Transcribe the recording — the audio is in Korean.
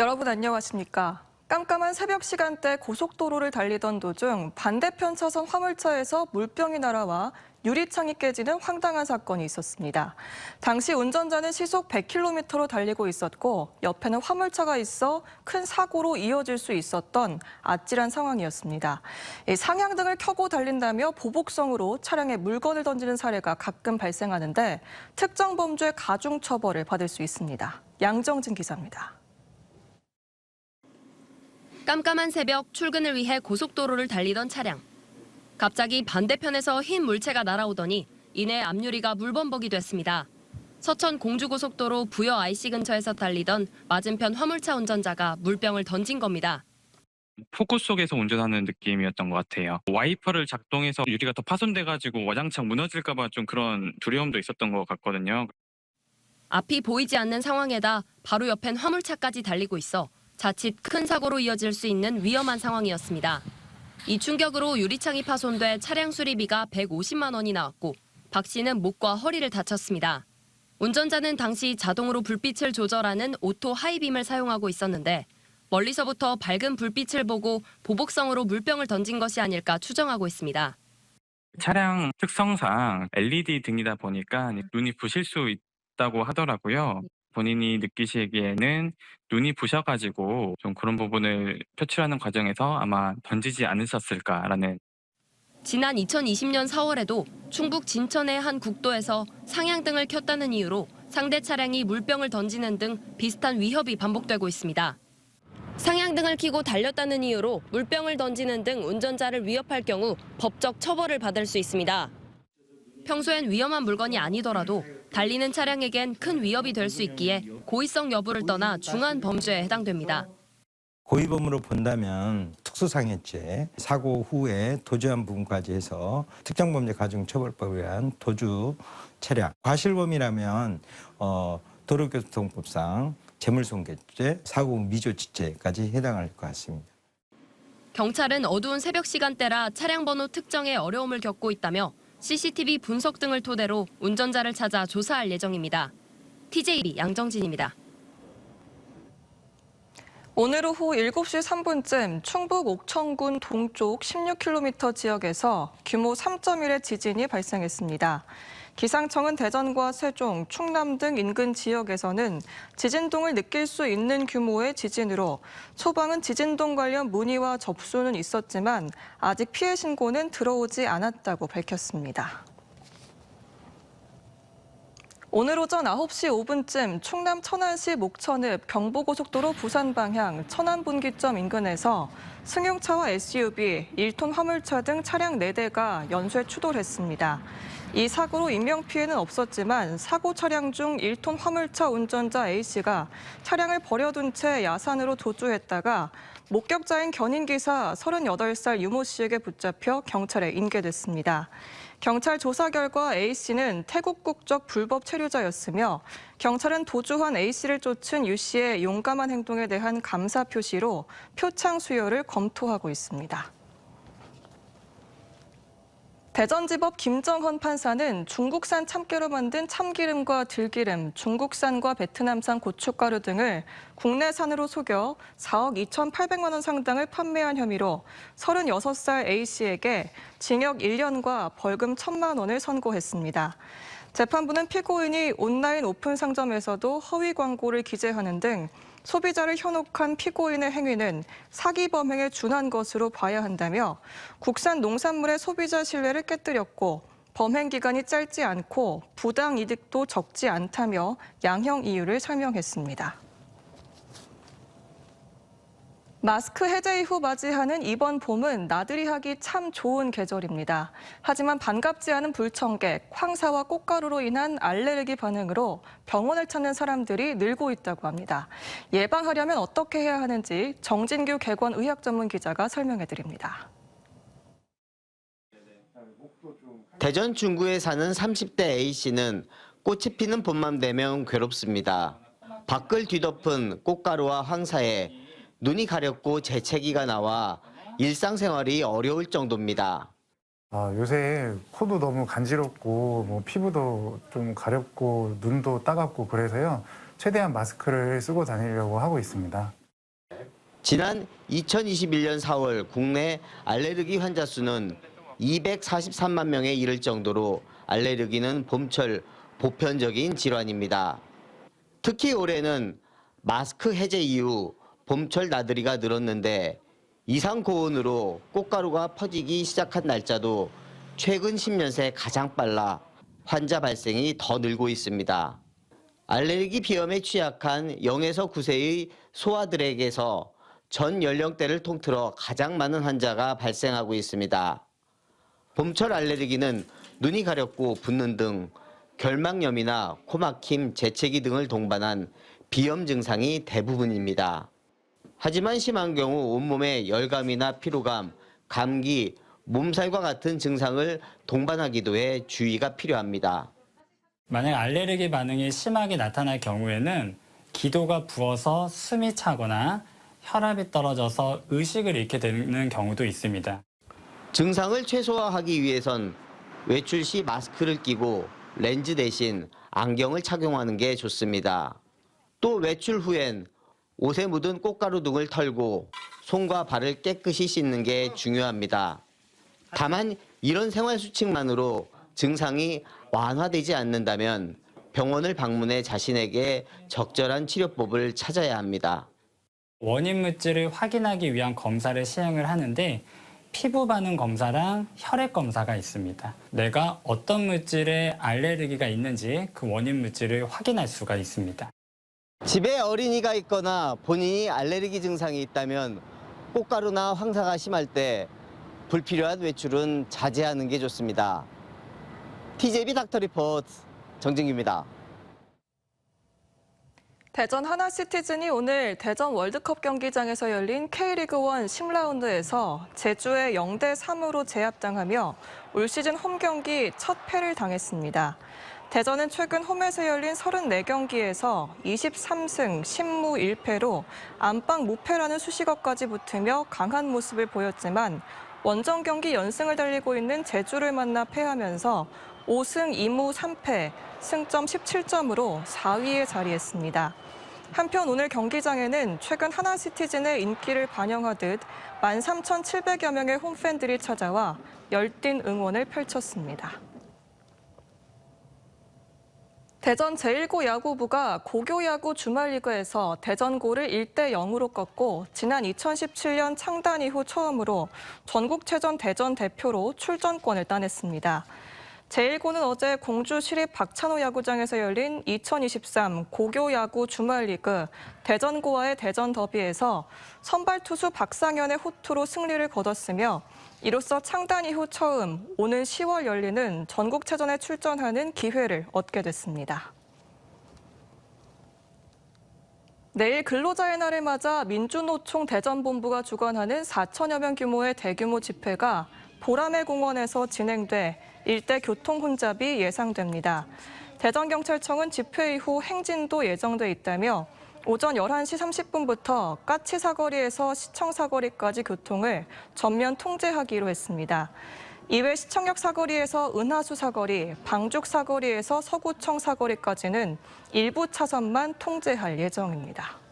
여러분 안녕하십니까? 깜깜한 새벽 시간대 고속도로를 달리던 도중 반대편 차선 화물차에서 물병이 날아와 유리창이 깨지는 황당한 사건이 있었습니다. 당시 운전자는 시속 100km로 달리고 있었고 옆에는 화물차가 있어 큰 사고로 이어질 수 있었던 아찔한 상황이었습니다. 이 상향등을 켜고 달린다며 보복성으로 차량에 물건을 던지는 사례가 가끔 발생하는데 특정 범죄 가중 처벌을 받을 수 있습니다. 양정진 기자입니다. 깜깜한 새벽 출근을 위해 고속도로를 달리던 차량. 갑자기 반대편에서 흰 물체가 날아오더니 이내 앞유리가 물범벅이 됐습니다. 서천 공주고속도로 부여 IC 근처에서 달리던 맞은편 화물차 운전자가 물병을 던진 겁니다. 폭우 속에서 운전하는 느낌이었던 것 같아요. 와이퍼를 작동해서 유리가 더 파손돼가지고 와장창 무너질까봐 좀 그런 두려움도 있었던 것 같거든요. 앞이 보이지 않는 상황에다 바로 옆엔 화물차까지 달리고 있어 자칫 큰 사고로 이어질 수 있는 위험한 상황이었습니다. 이 충격으로 유리창이 파손돼 차량 수리비가 150만 원이 나왔고 박 씨는 목과 허리를 다쳤습니다. 운전자는 당시 자동으로 불빛을 조절하는 오토 하이빔을 사용하고 있었는데 멀리서부터 밝은 불빛을 보고 보복성으로 물병을 던진 것이 아닐까 추정하고 있습니다. 차량 특성상 LED 등이다 보니까 눈이 부실 수 있다고 하더라고요. 본인이 느끼시기에는 눈이 부셔가지고 좀 그런 부분을 표출하는 과정에서 아마 던지지 않으셨을까라는 지난 2020년 4월에도 충북 진천의 한 국도에서 상향등을 켰다는 이유로 상대 차량이 물병을 던지는 등 비슷한 위협이 반복되고 있습니다. 상향등을 켜고 달렸다는 이유로 물병을 던지는 등 운전자를 위협할 경우 법적 처벌을 받을 수 있습니다. 평소엔 위험한 물건이 아니더라도 달리는 차량에겐 큰 위협이 될 수 있기에 고의성 여부를 떠나 중한 범죄에 해당됩니다. 고의범으로 본다면 특수상해죄, 사고 후에 도주한 부분까지 해서 특정범죄 가중처벌법에 의한 도주 차량, 과실범이라면 어, 도로교통법상 재물손괴죄, 사고 미조치죄까지 해당할 것 같습니다. 경찰은 어두운 새벽 시간대라 차량 번호 특정에 어려움을 겪고 있다며 CCTV 분석 등을 토대로 운전자를 찾아 조사할 예정입니다. TJB 양정진입니다. 오늘 오후 7시 3분쯤 충북 옥천군 동쪽 16km 지역에서 규모 3.1의 지진이 발생했습니다. 기상청은 대전과 세종, 충남 등 인근 지역에서는 지진동을 느낄 수 있는 규모의 지진으로 소방은 지진동 관련 문의와 접수는 있었지만 아직 피해 신고는 들어오지 않았다고 밝혔습니다. 오늘 오전 9시 5분쯤 충남 천안시 목천읍 경부고속도로 부산 방향 천안 분기점 인근에서 승용차와 SUV, 1톤 화물차 등 차량 4대가 연쇄 추돌했습니다. 이 사고로 인명피해는 없었지만 사고 차량 중 1톤 화물차 운전자 A씨가 차량을 버려둔 채 야산으로 도주했다가 목격자인 견인기사 38살 유모 씨에게 붙잡혀 경찰에 인계됐습니다. 경찰 조사 결과 A씨는 태국 국적 불법 체류자였으며 경찰은 도주한 A씨를 쫓은 유씨의 용감한 행동에 대한 감사 표시로 표창 수여를 검토하고 있습니다. 대전지법 김정헌 판사는 중국산 참깨로 만든 참기름과 들기름, 중국산과 베트남산 고춧가루 등을 국내산으로 속여 4억 2,800만 원 상당을 판매한 혐의로 36살 A씨에게 징역 1년과 벌금 1천만 원을 선고했습니다. 재판부는 피고인이 온라인 오픈 상점에서도 허위 광고를 기재하는 등 소비자를 현혹한 피고인의 행위는 사기 범행에 준한 것으로 봐야 한다며 국산 농산물의 소비자 신뢰를 깨뜨렸고 범행 기간이 짧지 않고 부당 이득도 적지 않다며 양형 이유를 설명했습니다. 마스크 해제 이후 맞이하는 이번 봄은 나들이 하기 참 좋은 계절입니다. 하지만 반갑지 않은 불청객, 황사와 꽃가루로 인한 알레르기 반응으로 병원을 찾는 사람들이 늘고 있다고 합니다. 예방하려면 어떻게 해야 하는지 정진규 개관 의학 전문 기자가 설명해 드립니다. 대전 중구에 사는 30대 A씨는 꽃이 피는 봄만 되면 괴롭습니다. 밖을 뒤덮은 꽃가루와 황사에 눈이 가렵고 재채기가 나와 일상생활이 어려울 정도입니다. 아, 요새 코도 너무 간지럽고 뭐 피부도 좀 가렵고 눈도 따갑고 그래서요. 최대한 마스크를 쓰고 다니려고 하고 있습니다. 지난 2021년 4월 국내 알레르기 환자 수는 243만 명에 이를 정도로 알레르기는 봄철 보편적인 질환입니다. 특히 올해는 마스크 해제 이후 봄철 나들이가 늘었는데 이상 고온으로 꽃가루가 퍼지기 시작한 날짜도 최근 10년 새 가장 빨라 환자 발생이 더 늘고 있습니다. 알레르기 비염에 취약한 0에서 9세의 소아들에게서 전 연령대를 통틀어 가장 많은 환자가 발생하고 있습니다. 봄철 알레르기는 눈이 가렵고 붓는 등 결막염이나 코막힘, 재채기 등을 동반한 비염 증상이 대부분입니다. 하지만 심한 경우 온몸에 열감이나 피로감, 감기, 몸살과 같은 증상을 동반하기도 해 주의가 필요합니다. 만약 알레르기 반응이 심하게 나타날 경우에는 기도가 부어서 숨이 차거나 혈압이 떨어져서 의식을 잃게 되는 경우도 있습니다. 증상을 최소화하기 위해선 외출 시 마스크를 끼고 렌즈 대신 안경을 착용하는 게 좋습니다. 또 외출 후엔 옷에 묻은 꽃가루 등을 털고 손과 발을 깨끗이 씻는 게 중요합니다. 다만 이런 생활 수칙만으로 증상이 완화되지 않는다면 병원을 방문해 자신에게 적절한 치료법을 찾아야 합니다. 원인 물질을 확인하기 위한 검사를 시행을 하는데 피부 반응 검사랑 혈액 검사가 있습니다. 내가 어떤 물질에 알레르기가 있는지 그 원인 물질을 확인할 수가 있습니다. 집에 어린이가 있거나 본인이 알레르기 증상이 있다면 꽃가루나 황사가 심할 때 불필요한 외출은 자제하는 게 좋습니다. TJB 닥터 리포트 정진규입니다. 대전 하나시티즌이 오늘 대전 월드컵 경기장에서 열린 K리그1 10라운드에서 제주의 0대 3으로 제압당하며 올 시즌 홈 경기 첫 패를 당했습니다. 대전은 최근 홈에서 열린 34경기에서 23승 10무 1패로 안방 무패라는 수식어까지 붙으며 강한 모습을 보였지만 원정 경기 연승을 달리고 있는 제주를 만나 패하면서 5승 2무 3패, 승점 17점으로 4위에 자리했습니다. 한편 오늘 경기장에는 최근 하나시티즌의 인기를 반영하듯 13,700여 명의 홈팬들이 찾아와 열띤 응원을 펼쳤습니다. 대전 제1고 야구부가 고교 야구 주말리그에서 대전고를 1대 0으로 꺾고 지난 2017년 창단 이후 처음으로 전국체전 대전 대표로 출전권을 따냈습니다. 제1고는 어제 공주 시립 박찬호 야구장에서 열린 2023 고교 야구 주말리그 대전고와의 대전 더비에서 선발 투수 박상현의 호투로 승리를 거뒀으며 이로써 창단 이후 처음 오는 10월 열리는 전국체전에 출전하는 기회를 얻게 됐습니다. 내일 근로자의 날을 맞아 민주노총 대전본부가 주관하는 4천여 명 규모의 대규모 집회가 보라매 공원에서 진행돼 일대 교통 혼잡이 예상됩니다. 대전경찰청은 집회 이후 행진도 예정돼 있다며 오전 11시 30분부터 까치 사거리에서 시청 사거리까지 교통을 전면 통제하기로 했습니다. 이외 시청역 사거리에서 은하수 사거리, 방죽 사거리에서 서구청 사거리까지는 일부 차선만 통제할 예정입니다.